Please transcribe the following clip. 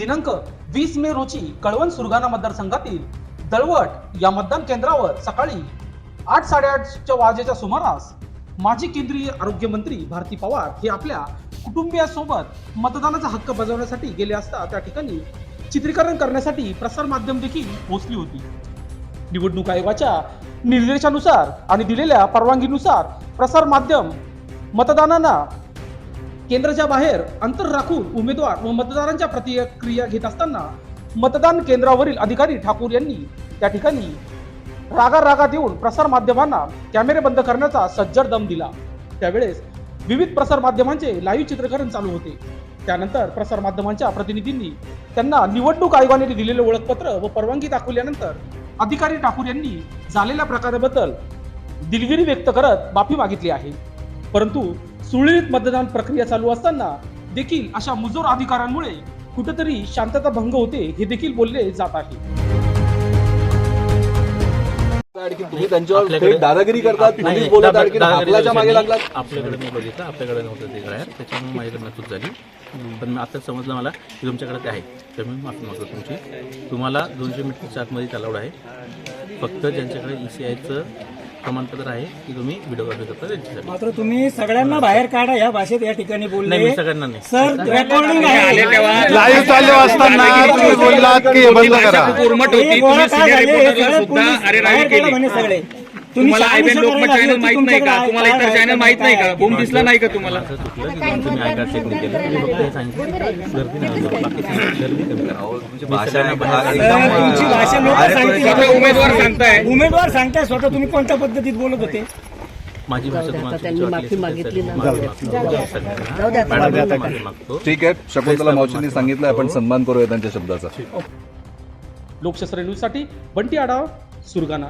दिनांक वीस मे रोजी कळवण सुरगाणा मतदारसंघातील दळवट या मतदान केंद्रावर सकाळी आठ साडेआठच्या वाजेच्या सुमारास माजी केंद्रीय आरोग्यमंत्री भारती पवार हे आपल्या कुटुंबियासोबत मतदानाचा हक्क बजावण्यासाठी गेले असता त्या ठिकाणी चित्रीकरण करण्यासाठी प्रसार माध्यम देखील पोहोचली होती. निवडणूक आयोगाच्या निर्देशानुसार आणि दिलेल्या परवानगीनुसार प्रसार माध्यम मतदानांना केंद्राच्या बाहेर अंतर राखून उमेदवार व मतदारांच्या प्रतिक्रिया घेत असताना मतदान केंद्रावरील अधिकारी ठाकूर यांनी त्या ठिकाणी रागा रागा देऊन प्रसार माध्यमांना कॅमेरे बंद करण्याचा सज्जड दम दिला. त्यावेळेस विविध प्रसार माध्यमांचे लाईव्ह चित्रीकरण चालू होते. त्यानंतर प्रसार माध्यमांच्या प्रतिनिधींनी त्यांना निवडणूक आयोगाने दिलेले ओळखपत्र व परवानगी दाखवल्यानंतर अधिकारी ठाकूर यांनी झालेल्या प्रकाराबद्दल दिलगिरी व्यक्त करत माफी मागितली आहे. परंतु सुरळीत मतदान प्रक्रिया चालू असताना देखील अशा मुजोर अधिकाऱ्यांमुळे कुठेतरी शांतता भंग होते हे देखील बोलले जात आहे. त्यांच्यावर दादागिरी करतात पोलीस बोलत आणखी आपल्याच्या मागे लागलात. आपल्याकडे मी बघितलं आपल्याकडे नव्हतं ते बाहेर त्याच्यामुळे माझ्याकडे चूक झाली. पण मी आता समजलं मला की तुमच्याकडे ते आहे. तर मी माफी मागतो तुमची. तुम्हाला दोनशे मीटरच्या आतमध्ये अलाउड आहे. फक्त ज्यांच्याकडे ई सी आयचं प्रमाणपत्र आहे की तुम्ही व्हिडिओग्राफी करता त्यांच्यासाठी. मात्र तुम्ही सगळ्यांना बाहेर काढा या भाषेत या ठिकाणी नाही बोलले सगळ्यांना नाही. सर रेकॉर्डिंग आहे. लाईव्ह चालू असताना तुम्ही बोललात की हे बंद करा. उर्मट हे होती तुम्ही सिनियर सुद्धा अरे रावी केली. सगळे. तुम्हाला शहानिशा आयबीएन लोकमत चॅनल माहीत नाही का? तुम्हाला इतर चॅनल माहीत नाही का. बोम दिसला नाही का तुम्हाला? आय हे तुमची भाषा लोक सांगतील. उमेदवार सांगताय. उमेदवार सांगताय स्वतः तुम्ही कोणत्या पद्धतीत बोलत होते? माझी भाषा त्यांनी माफी मागितली ठीक आहे शकुंतला मावशींनी सांगितलं आपण सन्मान करूया त्यांच्या शब्दाचा. लोकशास्त्र न्यूजसाठी बंटी आढाव सुरगाणा.